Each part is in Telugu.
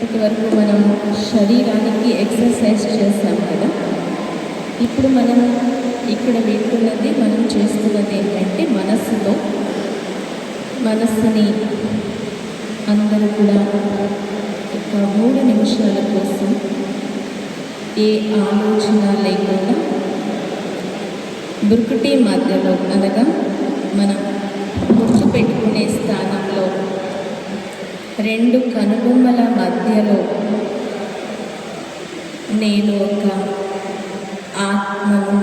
ఇప్పటి వరకు మనం శరీరానికి ఎక్సర్సైజ్ చేస్తాం కదా. ఇప్పుడు మనం ఇక్కడ వింటున్నది మనం చేస్తున్నది ఏంటంటే మనస్సులో మనస్సుని అందరూ కూడా ఒక మూడు నిమిషాల కోసం ఏ ఆలోచన లేకుండా బురుకుటి మధ్యలో అనగా మనం గుర్తుపెట్టుకునే స్థానం రెండు కనుబొమ్మల మధ్యలో నేను ఒక ఆత్మను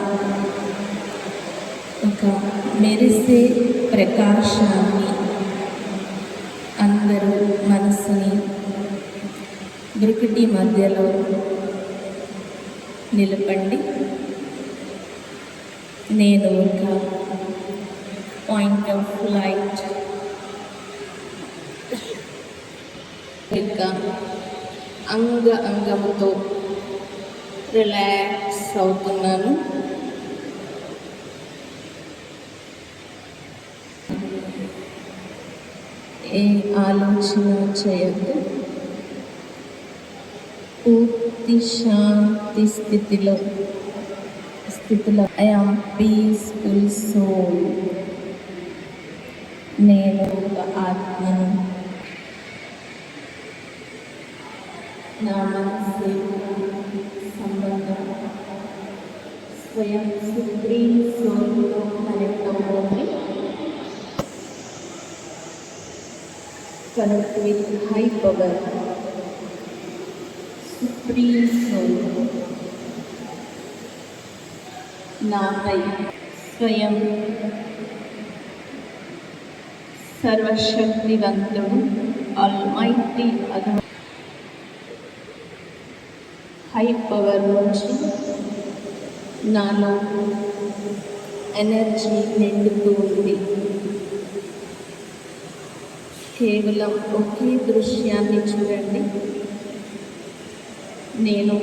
ఒక మెరిసే ప్రకాశాన్ని అందరూ మనసుని బ్రుకుటి మధ్యలో నిలపండి. నేను ఒక పాయింట్ ఆఫ్ లైట్ యొక్క అంగ అంగముతో రిలాక్స్ అవుతున్నాను. ఏ ఆలోచన చేయద్దు. పూర్తి శాంతి స్థితిలో స్థితిలో ఐ ఆమ్ పీస్ఫుల్ సోల్ నేను ఒక ఆత్మను నా మనసు సంబంధం స్వయం సుప్రీం సోల్తో కనెక్ట్ అవుతుంది connect with high power supreme soul నాపై హై పవర్ నుంచి నాలో ఎనర్జీ నిండుతూ ఉంది. కేవలం ఒకే దృశ్యాన్ని చూడండి. నేను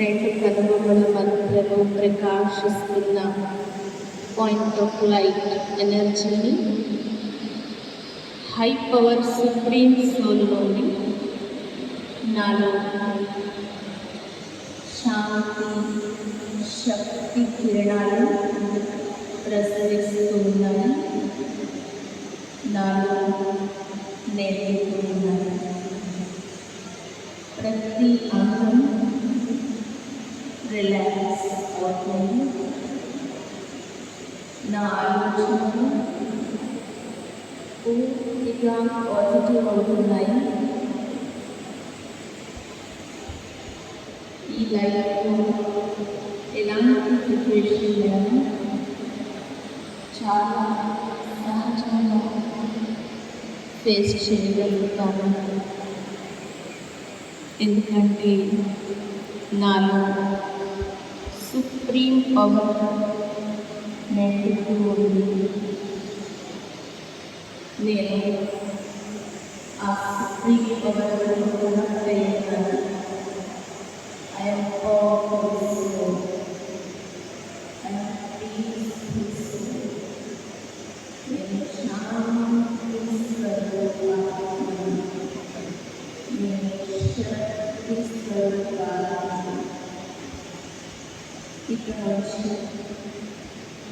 రెండు కనుబొమ్మల మధ్యలో ప్రకాశిస్తున్న పాయింట్ ఆఫ్ లైట్ ఎనర్జీని హై పవర్ సుప్రీం సోల్లోని నాలో శాంతి శక్తి కిరణాలు ప్రసరిస్తూ ఉన్నాయి నాలో నేర్పుతూ ఉన్నాయి ప్రతి అంగం రిలాక్స్ అవుతుంది నా ఆలోచనలు పూర్తిగా పాజిటివ్ అవుతున్నాయి ఈ లైఫ్లో ఎలాంటి సిచ్యువేషన్ లేదు చాలా సహజంగా ఫేస్ చేయగలుగుతాను ఎందుకంటే నాలో సుప్రీం పవర్ నెట్టుతూ ఉంది నేను ఆ సుప్రీం పవర్ కూడా చేయగలను I am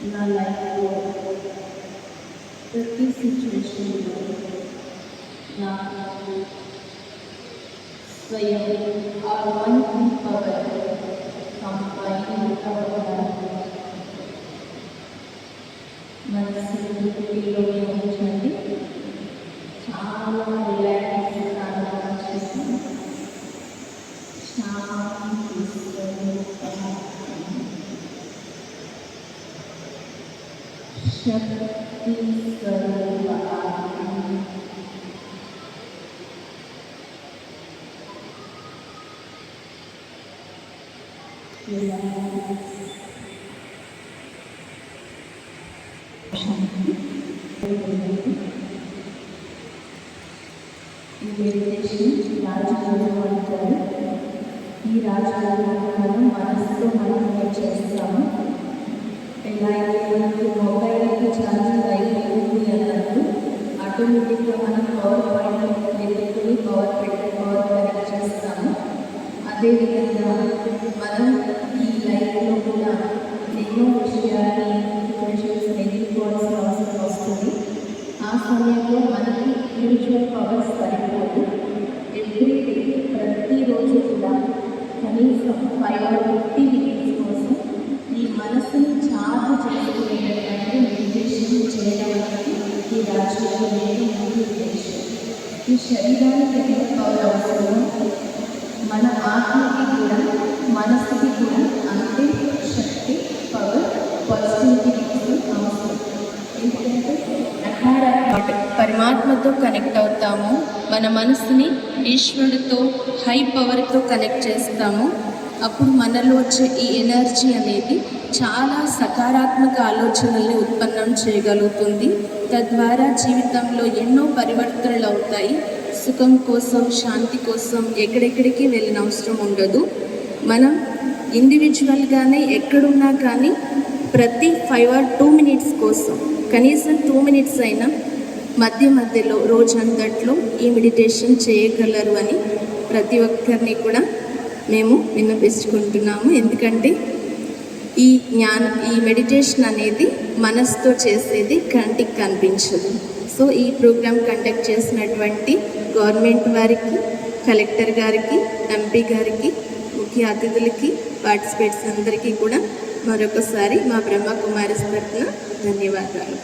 నా లైఫ్లో ప్రతి సిచ్యువేషన్లో నాకు స్వయం ఆల్మైటీ పవర్ కంపైన్ పవర్ మనసు వృత్తిలో ఉంచండి చాలా రిలాక్స్ చేసి శాంతి శక్తి స్వరూప ఈ మెడిటేషన్ రాజయోగం అంటారు ఈ రాజయోగం మనం మనసుతో మనం చేస్తాము. ఎలా అయితే మనకి మొబైల్కి ఛార్జింగ్ అయిపోతుంది అన్నట్టు ఆటోమేటిక్గా మనం పవర్ అదేవిధంగా మనం ఈ లైఫ్లో కూడా ఎన్నో విషయాన్ని సిచ్యువేషన్స్ ఎదుర్కోవాల్సిన అవసరం వస్తుంది ఆ సమయంలో మనకి స్పిరిచువల్ పవర్స్ సరిపోదు ఎవ్రీడే ప్రతిరోజు కూడా కనీసం ఫైవ్ ఆర్ ఫిఫ్టీ మినిట్స్ కోసం ఈ మనసుని చార్జ్ చేసుకునేటటువంటి మెడిటేషన్ చేయడం అనేది ఈ రాజకీయ ఈ శరీరానికి ఎంత పవర్ అవసరమో మన ఆత్మకి కూడా మనసుకి కూడా అంతే శక్తి పవర్ పాజిటివిటీ అవసరం ఎందుకంటే పరమాత్మతో కనెక్ట్ అవుతాము. మన మనసుని ఈశ్వరుడితో హై పవర్తో కనెక్ట్ చేస్తాము. అప్పుడు మనలో వచ్చే ఈ ఎనర్జీ అనేది చాలా సకారాత్మక ఆలోచనల్ని ఉత్పన్నం చేయగలుగుతుంది. తద్వారా జీవితంలో ఎన్నో పరివర్తనలు అవుతాయి. సుఖం కోసం శాంతి కోసం ఎక్కడెక్కడికి వెళ్ళిన అవసరం ఉండదు. మనం ఇండివిజువల్గానే ఎక్కడున్నా కానీ ప్రతి ఫైవ్ ఆర్ టూ మినిట్స్ కోసం కనీసం టూ మినిట్స్ అయినా మధ్య మధ్యలో రోజంతట్లో ఈ మెడిటేషన్ చేయగలరు అని ప్రతి ఒక్కరిని కూడా మేము విన్నపించుకుంటున్నాము ఎందుకంటే ఈ జ్ఞాన ఈ మెడిటేషన్ అనేది మనసుతో చేసేది కంటికి కనిపించదు. సో ఈ ప్రోగ్రామ్ కండక్ట్ చేసినటువంటి గవర్నమెంట్ వారికి కలెక్టర్ గారికి ఎంపీ గారికి ముఖ్య అతిథులకి పార్టిసిపేట్స్ అందరికీ కూడా మరొకసారి మా బ్రహ్మకుమారి తరఫున ధన్యవాదాలు.